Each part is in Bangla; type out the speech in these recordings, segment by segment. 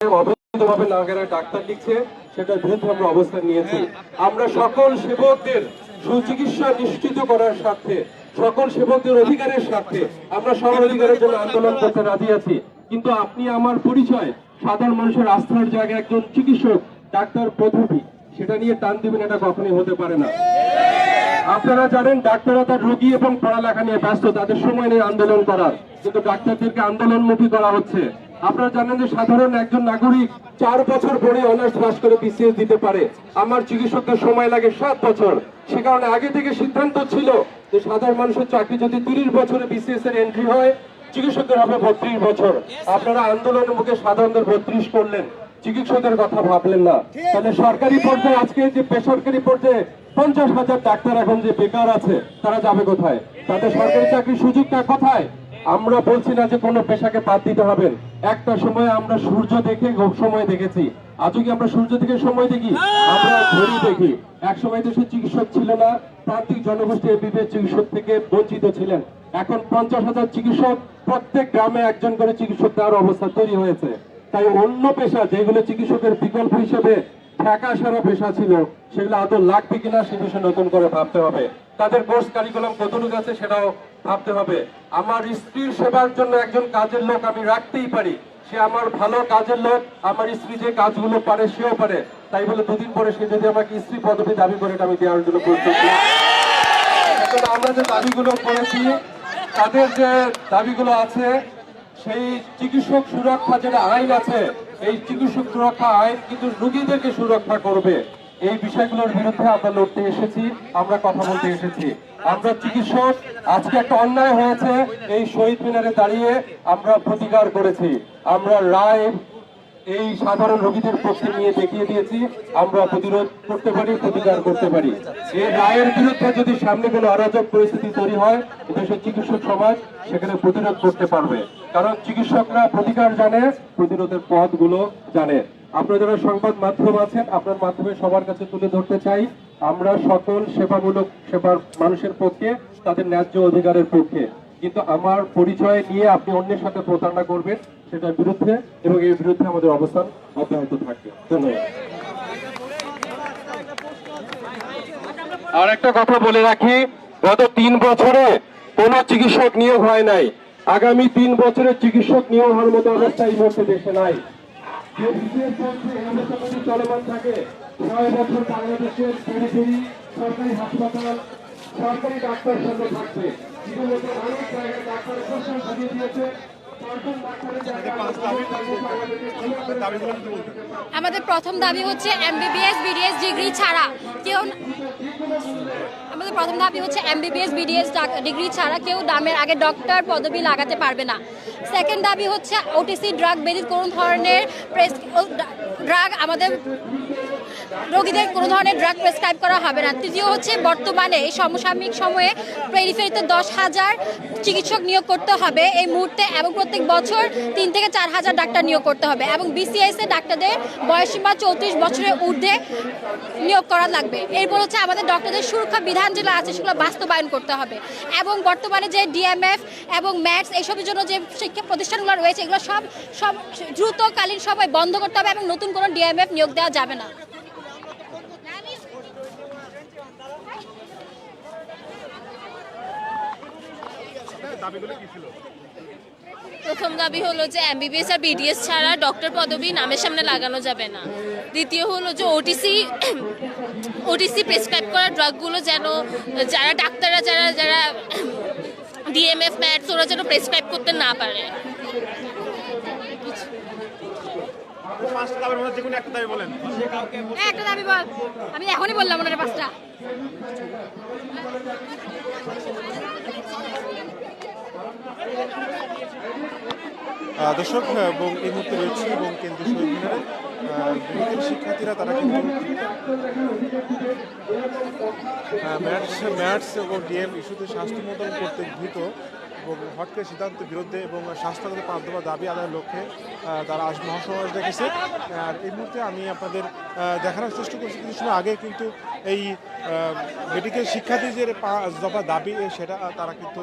অবৈধভাবে নাগেরা ডাক্তার লিখছে, সেটার বিরুদ্ধে আমরা অবস্থান নিয়েছি। আমরা সকল সেবকদের সুচিকিৎসা নিশ্চিত করার সকল সেবকদের অধিকারের আমরা অধিকারের জন্য আন্দোলন করতে রাজি আছি। কিন্তু আপনি আমার পরিচয়, সাধারণ মানুষের আস্থার জায়গায় একজন চিকিৎসক, ডাক্তার পদ্ধতি সেটা নিয়ে টান দিবেন এটা কখনোই হতে পারে না। আপনারা জানেন ডাক্তাররা তার রোগী এবং পড়ালেখা নিয়ে ব্যস্ত, তাদের সময় নেই আন্দোলন করার। কিন্তু ডাক্তারদেরকে আন্দোলনমুখী করা হচ্ছে। আপনারা জানেন যে সাধারণ একজন নাগরিক চার বছর পরে অনার্স পাস করে বিসিএস দিতে পারে। আমার চিকিৎসকদের সময় লাগে সাত বছর। সে কারণে আগে থেকে সিদ্ধান্ত ছিল যে সাধারণ মানুষের চাকরি যদি তিরিশ বছরে বিসিএস এর এন্ট্রি হয়, চিকিৎসকদের হবে বত্রিশ বছর। আপনারা আন্দোলনের মুখে সাধারণদের বত্রিশ করলেন। চিকিৎসকদের কথা ভাবলেন না। তাহলে সরকারি পর্যায়ে আজকে যে বেসরকারি পর্যায়ে পঞ্চাশ হাজার ডাক্তার এখন যে বেকার আছে, তারা যাবে কোথায়? তাদের সরকারি চাকরির সুযোগটা কোথায়? আমরা বলছি না যে কোনো পেশাকে বাদ দিতে হবে। একটা সময় আমরা সূর্য দেখে সময় দেখেছি। আজও কি আমরা সূর্য থেকে সময় দেখি? আমরা ঘড়ি দেখি। এক সময় দেশে চিকিৎসক ছিল না প্রান্তিক জনগোষ্ঠী এবিপিএস চিকিৎসক থেকে বঞ্চিত ছিলেন। এখন পঞ্চাশ হাজার চিকিৎসক, প্রত্যেক গ্রামে একজন করে চিকিৎসক দেওয়ার অবস্থা তৈরি হয়েছে। তাই অন্য পেশা, যেগুলো চিকিৎসকের বিকল্প হিসেবে ঢাকা সারা পেশা ছিল, সেগুলো আদৌ লাগবে কিনা সে বিষয়ে নতুন করে ভাবতে হবে। তাদের কোর্স কারিকুলাম কতটুকু আছে সেটাও ভাবতে হবে। আমার স্ত্রীর সেবার জন্য একজন কাজের লোক আমি রাখতেই পারি। সে আমার ভালো কাজের লোক, আমার স্ত্রী যে কাজগুলো পারে সেও পারে। তাই বলে দুদিন পরে সে যদি আমাকে স্ত্রী পদবি দাবি করে আমি দেওয়ার জন্য প্রস্তুত আমরা যে দাবিগুলো করেছি, তাদের যে দাবিগুলো আছে, সেই চিকিৎসক সুরক্ষা যেটা আইন আছে, এই চিকিৎসক সুরক্ষা আইন কিন্তু রোগীদেরকে সুরক্ষা করবে। এই বিষয়গুলোর বিরুদ্ধে আমরা লড়তে এসেছি, আমরা কথা বলতে এসেছি। আমরা চিকিৎসক, আজকে একটা অন্যায় হয়েছে, এই শহীদ মিনারে দাঁড়িয়ে আমরা প্রতিকার করেছি। আমরা রায় এই সাধারণ রোগীদের পক্ষে নিয়ে দেখিয়ে দিয়েছি, আমরা প্রতিরোধ করতে পারি, প্রতিকার করতে পারি। এই রায়ের বিরুদ্ধে যদি সামনে কোনো অরাজক পরিস্থিতি তৈরি হয় দেশের চিকিৎসক সমাজ সেখানে প্রতিরোধ করতে পারবে। কারণ চিকিৎসকরা প্রতিকার জানে, প্রতিরোধের পথগুলো জানে। আপনারা যারা সংবাদ মাধ্যম আছেন, আপনার মাধ্যমে সবার কাছে তুলে ধরতে চাই, আমরা সকল সেবামূলক সেবার মানুষের পক্ষে, তাদের ন্যায্য অধিকারের পক্ষে। কিন্তু আমার পরিচয় নিয়ে আপনি অন্যের সাথে প্রতারণা করবেন, সেটার বিরুদ্ধে এবং এর বিরুদ্ধে আমাদের অবস্থান অব্যাহত থাকবে। ধন্যবাদ। আর একটা কথা বলে রাখি, গত তিন বছরে কোন চিকিৎসক নিয়োগ হয় নাই। আগামী তিন বছরে চিকিৎসক নিয়োগ হওয়ার মতো অবস্থা এই মুহূর্তে দেশে নাই। যদি চলমান থাকে। ছয় বছর বাংলাদেশের পেরিফেরি পেরি সরকারি হাসপাতাল, সরকারি ডাক্তার সঙ্গে থাকবে। ইতিমধ্যে অনেক জায়গায় ডাক্তার দিয়েছে। আমাদের প্রথম দাবি হচ্ছে এমবিবিএস, বিডিএস ডিগ্রি ছাড়া কেউ আমাদের প্রথম দাবি হচ্ছে এমবিবিএস, বিডিএস ডিগ্রি ছাড়া কেউ দামের আগে ডক্টর পদবি লাগাতে পারবে না। সেকেন্ড দাবি হচ্ছে ওটিসি ড্রাগ ব্যতীত কোনো ধরনের ড্রাগ আমাদের রোগীদের কোনো ধরনের ড্রাগ প্রেসক্রাইব করা হবে না। তৃতীয় হচ্ছে, বর্তমানে এই সমসাময়িক সময়ে পেরিফেরিতে দশ হাজার চিকিৎসক নিয়োগ করতে হবে। এই মুহূর্তে এবং প্রত্যেক বছর তিন থেকে চার হাজার ডাক্তার নিয়োগ করতে হবে এবং বিসিএস এ ডাক্তারদের বয়সীমা চৌত্রিশ বছরের ঊর্ধ্বে নিয়োগ করা লাগবে। এরপর হচ্ছে আমাদের ডক্টরদের সুরক্ষা বিধান যেগুলো আছে, সেগুলো বাস্তবায়ন করতে হবে। এবং বর্তমানে যে ডিএমএফ এবং ম্যাথস এইসবের জন্য যে শিক্ষা প্রতিষ্ঠানগুলো রয়েছে, এগুলো সব সব দ্রুতকালীন সময় বন্ধ করতে হবে এবং নতুন কোনো ডিএমএফ নিয়োগ দেওয়া যাবে না। প্রথম দাবি হলো যে এমবিবিএস আর বিডিএস ছাড়া ডক্টর পদবি নামের সামনে লাগানো যাবে না। দ্বিতীয় হলো যে ওটিসি ওটিসি প্রেসক্রাইব করা ড্রাগগুলো যেন যারা ডাক্তাররা যারা যারা ডিএমএফ ম্যাটস ওরা যেন প্রেসক্রাইব করতে না পারে। একটা দাবি হ্যাঁ, একটা দাবি বল। আমি এখনই বললাম ওনার পাঁচটা। দর্শক এবং এই মুহূর্তে রয়েছে এবং কেন্দ্রীয় শহীদ মিনারে শিক্ষার্থীরা, তারা কিন্তু ম্যাটস ম্যাটস এবং ডিএম ইস্যুতে শাস্তি মোতায়েন করতে দ্রুত এবং হটকে সিদ্ধান্তের বিরুদ্ধে এবং স্বাস্থ্যগত পাঁচ দফা দাবি আদায়ের লক্ষ্যে তারা আজ মহাসমাবেশ ডেকেছে। আর এই মুহূর্তে আমি আপনাদের দেখানোর চেষ্টা করছি কিছু সময় আগে কিন্তু এই মেডিকেল শিক্ষার্থীদের পাঁচ দফা দাবি, সেটা তারা কিন্তু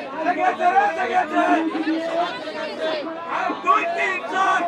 দুই তিন চার